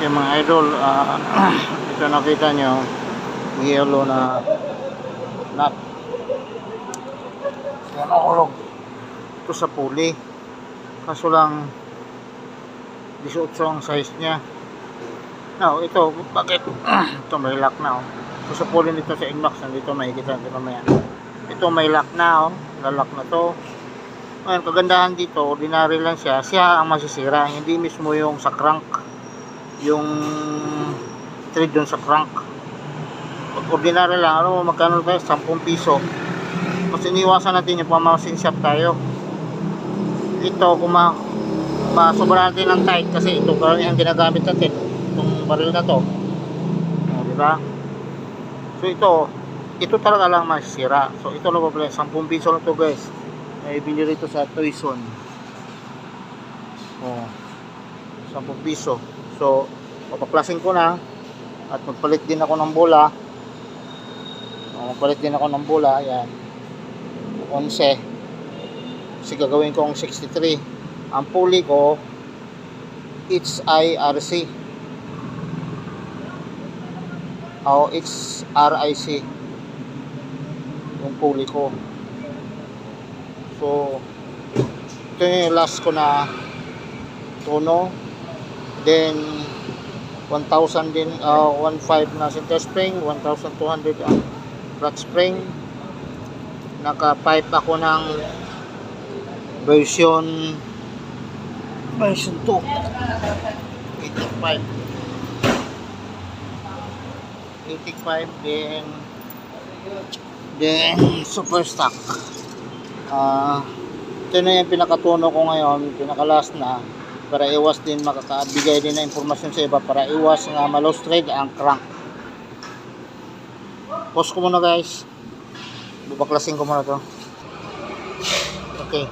yung mga idol ah, ito nakita nyo yellow na nut. Yan nakulog. Ito sa puli kaso lang 18 ang size niya. No ito bakit? Ito may lock na oh. Ito sa puli nito sa Inmax nandito makikita natin mamaya ito may lock na oh. Lalak na to. Ngayon kagandahan dito ordinary lang siya. Siya ang masisira hindi mismo yung sa crank yung thread dun sa crank. Pag ordinary lang ano magkano tayo? 10 piso. Mas iniwasan natin yung pamasin shop tayo. Ito kung ma masobra natin ng tight kasi ito karamihan ginagamit natin itong baril na to. O, di ba? So ito ito talaga lang masisira. So ito lang pala 10 piso lang to guys. Ay binili rito sa Toyson oh 10 piso so papaklasin ko na at magpalit din ako ng bola. Oh, magpalit din ako ng bola yan 11 kasi gagawin ko ang 63 ang pulley ko it's IRC o it's RIC yung pulley ko. So ito yung last ko na tono then 1,000 din uh, 1,500 na center spring 1,200 ang flat spring. Naka pipe ako ng version version 2 85 85 then then super stock. Ah ito na yung pinakatuno ko ngayon pinaka last na para iwas din makakabigay din ng impormasyon sa iba para iwas nga malos trade ang crank. Pause ko muna guys. Bubaklasin ko muna to. Okay.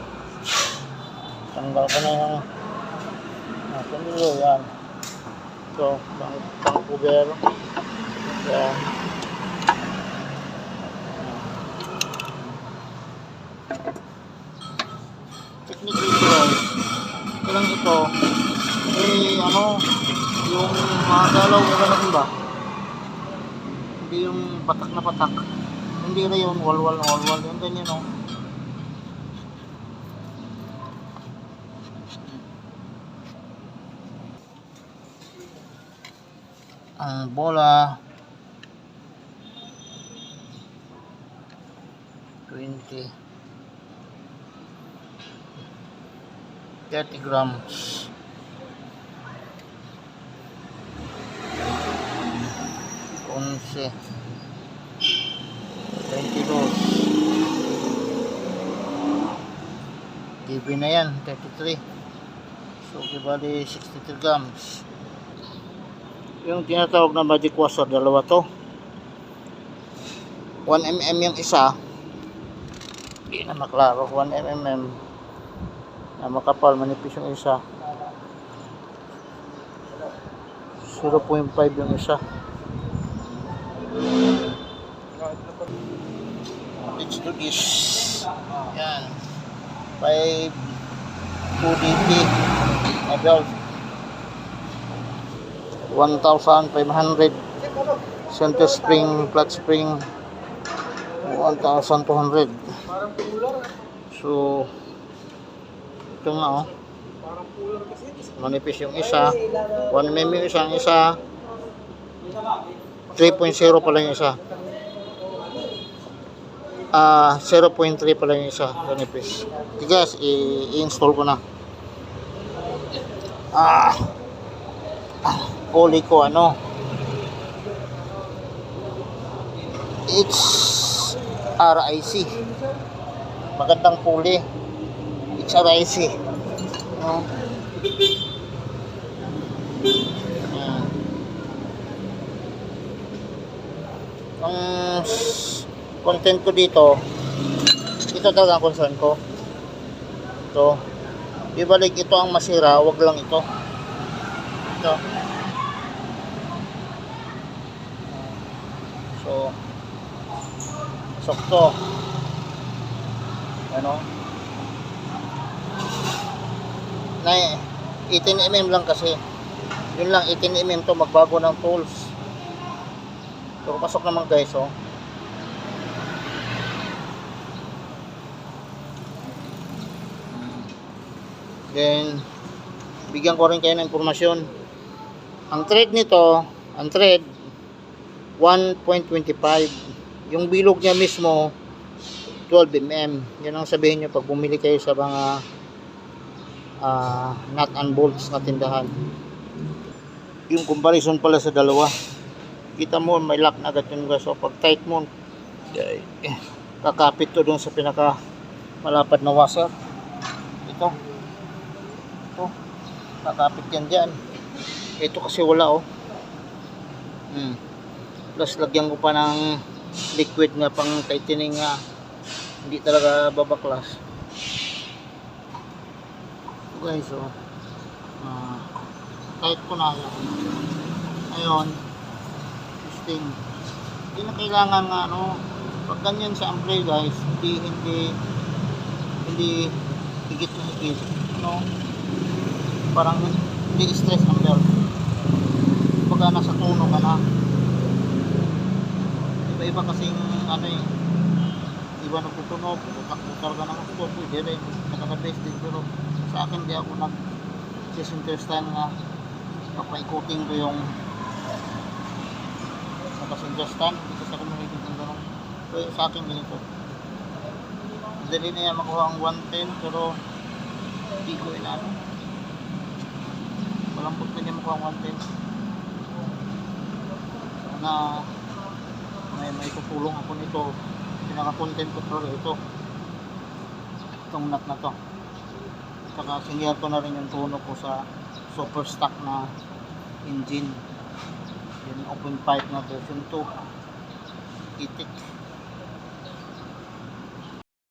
Tanggal ko na yung ah, tanggal yan. So pang, pang cover. Yan. Technically ito lang ito eh ano yung mga galaw ko ganun ba hindi yung patak na patak hindi na yun walwal walwal yung ganyan oh. Ang bola. 20 30 grams. Once 22 TV na yan 33 so kibali 63 grams. Yung tinatawag na magic washer dalawa to. 1mm yung isa. Hindi na maklaro 1mm na makapal manipis yung isa. 0.5 yung isa. Let's do this yan. 5 2DP na belt 1,500 center spring flat spring. 1,200 so ito nga oh. Manipis yung isa. 1 mm yung isa. ang isa 3.0 pala yung isa. Ah 0.3 pala yung isa. Manipis. Guys i-install ko na. Ah. Pulley ko ano? It's RIC magandang pulley it's RIC no? Ayan. ang content ko dito ito talaga ang concern ko ito ibalik ito ang masira wag lang ito ito So, sakto. Ano? Na 18 mm lang kasi. Yun lang, 18mm to, magbago ng tools. Pero pasok naman guys, oh. Then, bigyan ko rin kayo ng informasyon. Ang thread nito, ang thread, 1.25. Yung bilog niya mismo, 12mm. Yan ang sabihin nyo pag bumili kayo sa mga ah, nut and bolts na tindahan. Yung comparison pala sa dalawa. Kita mo, may lock na agad yung gas. So, pag tight mo, kakapit to doon sa pinaka malapad na washer. Ito. Ito. Kakapit yan dyan. Ito kasi wala oh. Hmm. Plus lagyan ko pa ng liquid nga pang tightening nga hindi talaga babaklas. Guys oh. Ah, tight ko na yan. Ngayon, testing. Hindi na kailangan nga ano, pag ganyan sa ampere guys, hindi hindi hindi higit na higit. No? Parang hindi stress amper. Pagka nasa tono ka na. Iba-iba kasing ano eh. Iba nagtutunog, putak-putar ka ng gusto, pwede rin. Nakaka-base din pero sa akin di ako nag sisinterestan nga papaikutin ko yung nakasinterestan kasi ako mahilig ng ganun. So sa akin ganito. Dali na yan makuha ang 110 pero hindi ko inano. Malambot na niya makuha ang 110 na may may tutulong ako nito pinaka content control ito itong nut na to saka siniyar ko na rin yung tuno ko sa super stock na engine. Yung open pipe na version 2 itik